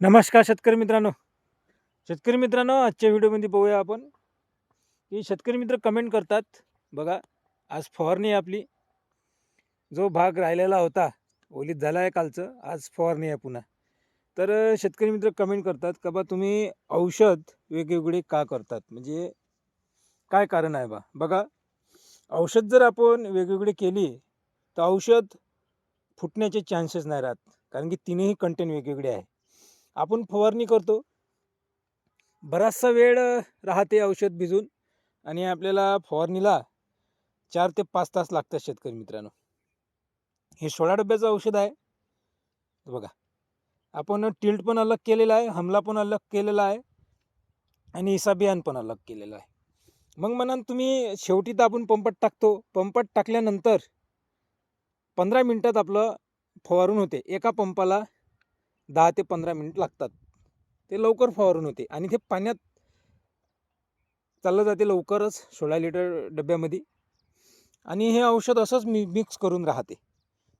नमस्कार शेतकरी मित्रांनो. शेतकरी मित्रांनो आजच्या व्हिडिओमध्ये बघूया आपण की शेतकरी मित्र कमेंट करतात बघा आज फवारणी आहे आपली. जो भाग राहिलेला होता ओलीत झाला आहे कालचं आज फवारणी आहे पुन्हा. तर शेतकरी मित्र कमेंट करतात का बा तुम्ही औषध वेगवेगळे का करतात? म्हणजे काय कारण आहे बा? बघा औषध जर आपण वेगवेगळे केली तर औषध फुटण्याचे चान्सेस नाही राहत. कारण की तिन्ही कंटेंट वेगवेगळे आहे. आपण फवारणी करतो. बराचसा वेळ राहते औषध भिजून आणि आपल्याला फवारणीला चार ते पाच तास लागतात शेतकरी मित्रांनो. हे सोळा डब्याचं औषध आहे. बघा. आपण टिल्ट पण अलग केलेला आहे हमला पण अलग केलेला आहे आणि इसाबियान पण अलग केलेला आहे. मग म्हणाल तुम्ही शेवटी तर आपण पंपट टाकतो. पंपट टाकल्यानंतर पंधरा मिनटात आपलं फवारून होते. एका पंपाला दहा ते पंधरा मिनिट लागतात. ते लवकर फवारून होते आणि ते पाण्यात चाललं जाते लवकरच सोळा लिटर डब्यामध्ये. आणि हे औषध असंच मी मिक्स करून राहते.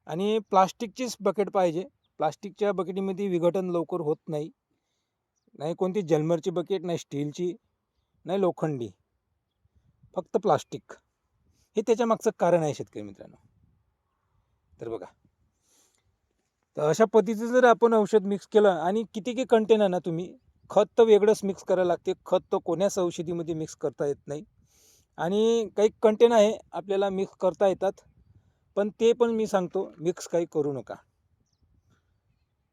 आणि प्लास्टिकचीच बकेट पाहिजे. प्लास्टिकच्या बकेटीमध्ये विघटन लवकर होत नाही. नाही कोणती जल्मरची बकेट नाही स्टीलची नाही लोखंडी. फक्त प्लास्टिक. हे त्याच्या मागचं कारण आहे शेतकरी मित्रांनो. तर बघा तर अशा पद्धतीचं जर आपण औषध मिक्स केलं आणि किती की कंटेनर ना तुम्ही खत तर वेगळंच मिक्स करायला लागते. खत तर कोण्याच औषधीमध्ये मिक्स करता येत नाही. आणि काही कंटेन आहे आपल्याला मिक्स करता येतात. पण ते पण मी सांगतो मिक्स काही करू नका.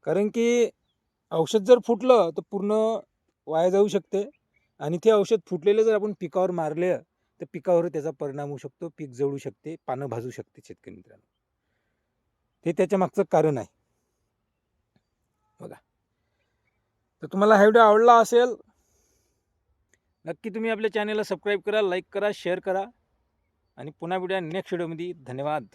कारण की औषध जर फुटलं तर पूर्ण वाया जाऊ शकते. आणि ते औषध फुटलेलं जर आपण पिकावर मारलं तर पिकावर त्याचा परिणाम होऊ शकतो. पीक जळू शकते पानं भाजू शकते शेतकरी मित्रांनो. ते त्याच्या मागचं कारण आहे. बघा. तर तुम्हाला हा व्हिडिओ आवडला असेल नक्की तुम्ही आपल्या चॅनलला सबस्क्राईब करा लाईक करा शेअर करा. आणि पुन्हा व्हिडिओ नेक्स्ट व्हिडिओमध्ये धन्यवाद.